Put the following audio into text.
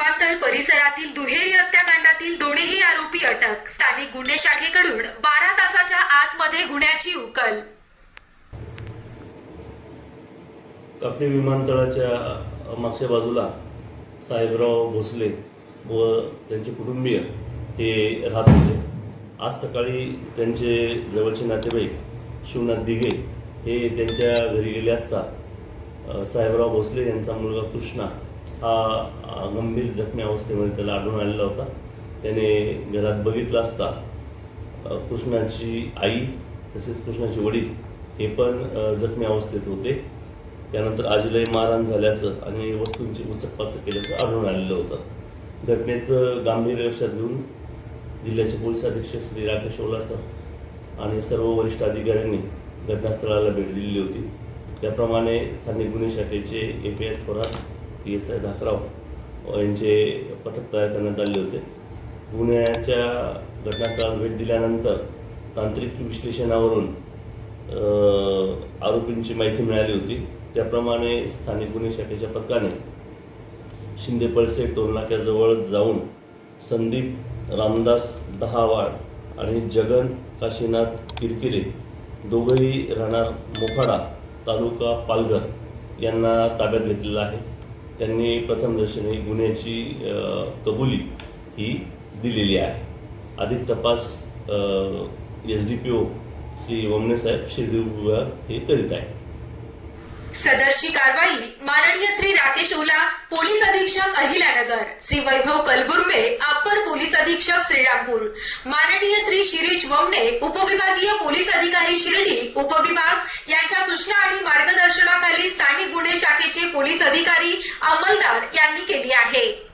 विमानतळ परिसरातील दुहेरी हत्याकांडातील दोन्हीही आरोपी अटक. स्थानिक गुन्हे शाखेकडून बारा तासाच्या आतमध्ये गुन्ह्याची उकल. कापणी विमानतळाच्या मागच्या बाजूला साहेबराव भोसले व त्यांचे कुटुंबीय हे राहत होते. आज सकाळी त्यांचे जवळचे नातेवाईक शिवनाथ दिघे हे त्यांच्या घरी गेले असता साहेबराव भोसले यांचा मुलगा कृष्णा हा गंभीर जखमी अवस्थेमध्ये त्याला आढळून आलेला होता. त्याने घरात बघितलं असता कृष्णाची आई तसेच कृष्णाचे वडील हे पण जखमी अवस्थेत होते. त्यानंतर आजीलाही मारहाण झाल्याचं आणि वस्तूंची उचकपाचक केल्याचं आढळून आलेलं होतं. घटनेचं गांभीर्य लक्षात घेऊन जिल्ह्याचे पोलीस अधीक्षक श्री राकेश ओलासर आणि सर्व वरिष्ठ अधिकाऱ्यांनी घटनास्थळाला भेट दिलेली होती. त्याप्रमाणे स्थानिक गुन्हे शाखेचे A P I Thorat P S I Dhakrao यांचे पथक तयार करण्यात आले होते. पुण्याच्या घटनास्थळाला भेट दिल्यानंतर तांत्रिक विश्लेषणावरून आरोपींची माहिती मिळाली होती. त्याप्रमाणे स्थानिक गुन्हे शाखेच्या पथकाने शिंदे पळसे टोलनाक्याजवळ जाऊन संदीप रामदास दहावाड आणि जगन काशीनाथ किरकिरे दोघंही राहणार मोखाडा तालुका पालघर यांना ताब्यात घेतलेला आहे. त्यांनी प्रथमदर्शनी गुन्ह्याची कबुली ही दिलेली आहे. अधिक तपास S D P O Shri ओमनेसाहेब Shirdi हे करीत आहेत. सदरची कारवाई माननीय श्री राकेश ओला पोलीस अधीक्षक अहिल्यानगर श्री वैभव कलबुर्मे अप्पर पोलीस अधीक्षक श्रीरामपूर माननीय श्री शिरीष वमने उपविभागीय पोलीस अधिकारी शिर्डी उपविभाग यांच्या सूचना पोलीस अधिकारी अंमलदार यांनी केली आहे.